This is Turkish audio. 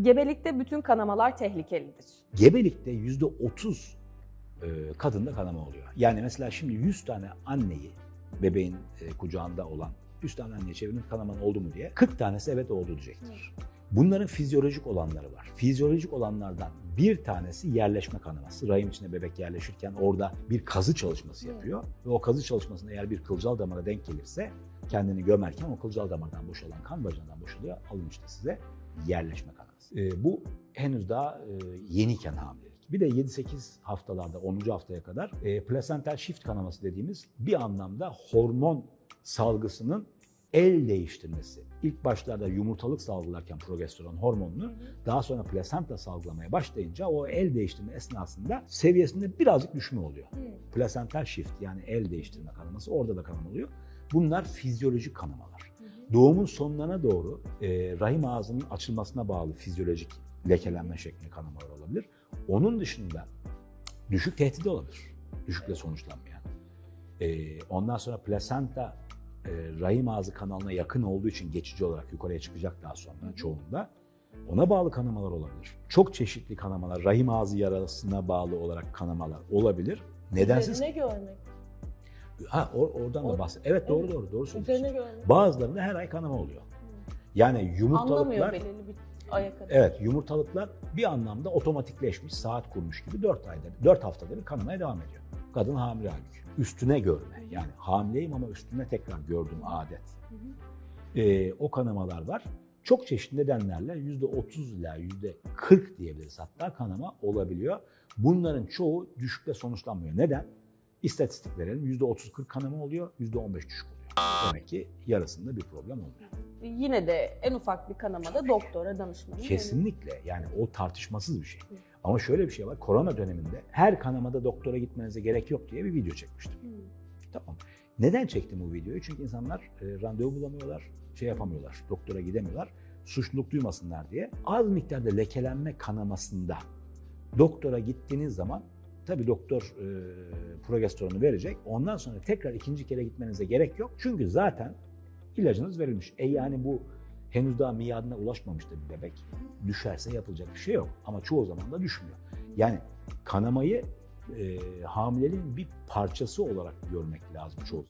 Gebelikte bütün kanamalar tehlikelidir. Gebelikte yüzde otuz e, kadında kanama oluyor. Yani mesela şimdi 100 tane anneyi bebeğin e, kucağında olan 100 tane anneye çevirin kanaman oldu mu diye 40 tanesi evet oldu diyecektir. Bunların fizyolojik olanları var. Fizyolojik olanlardan bir tanesi yerleşme kanaması. Rahim içine bebek yerleşirken orada bir kazı çalışması yapıyor. Ve o kazı çalışmasında eğer bir kılcal damara denk gelirse kendini gömerken o kılcal damardan boşalan kan bacağından boşalıyor. Alın işte size yerleşme kanaması. E, bu henüz daha e, yeniyken hamilelik. Bir de 7-8 haftalarda 10. haftaya kadar e, plasental shift kanaması dediğimiz bir anlamda hormon salgısının el değiştirmesi. İlk başlarda yumurtalık salgılarken progesteron hormonunu daha sonra plasenta salgılamaya başlayınca o el değiştirme esnasında seviyesinde birazcık düşme oluyor. Plasental shift yani el değiştirme kanaması orada da kanama oluyor. Bunlar fizyolojik kanamalar. Doğumun sonlarına doğru e, rahim ağzının açılmasına bağlı fizyolojik lekelenme şeklinde kanamalar olabilir. Onun dışında düşük tehdidi olabilir. Düşükle sonuçlanmayan. E, ondan sonra plasenta e, rahim ağzı kanalına yakın olduğu için geçici olarak yukarıya çıkacak daha sonra çoğunda. Ona bağlı kanamalar olabilir. Çok çeşitli kanamalar, rahim ağzı yarasına bağlı olarak kanamalar olabilir. Nedensiz? Üzerine görmek. Ha or- oradan da bahset. Evet doğru Evet. doğru doğru söylüyorsun. Üzerine görmek. Bazılarında her ay kanama oluyor. Yani Anlamıyor yumurtalıklar belirli bir aya kadar. Evet, yumurtalıklar bir anlamda otomatikleşmiş, saat kurmuş gibi 4 ayda, 4 haftada bir kanamaya devam ediyor. Kadın hamile halbuki. Üstüne görme. Yani hamileyim ama üstüne tekrar gördüm adet. Hı hı. Ee, o kanamalar var. Çok çeşitli nedenlerle %30 ila %40 diyebiliriz hatta kanama olabiliyor. Bunların çoğu düşükle sonuçlanmıyor. Neden? İstatistik verelim. %30-40 kanama oluyor, %15 düşük oluyor. Demek ki yarısında bir problem olmuyor. Yine de en ufak bir kanamada doktora danışmanın Kesinlikle yani o tartışmasız bir şey. Ama şöyle bir şey var. Korona döneminde her kanamada doktora gitmenize gerek yok diye bir video çekmiştim. Hı. Tamam. Neden çektim bu videoyu? Çünkü insanlar e, randevu bulamıyorlar, şey yapamıyorlar, doktora gidemiyorlar. Suçluluk duymasınlar diye. Az miktarda lekelenme kanamasında doktora gittiğiniz zaman tabii doktor e, progesteronu verecek. Ondan sonra tekrar ikinci kere gitmenize gerek yok. Çünkü zaten ilacınız verilmiş. E yani bu henüz daha miadına ulaşmamış da bir bebek. Düşerse yapılacak bir şey yok. Ama çoğu zaman da düşmüyor. Yani kanamayı e, hamileliğin bir parçası olarak görmek lazım çoğu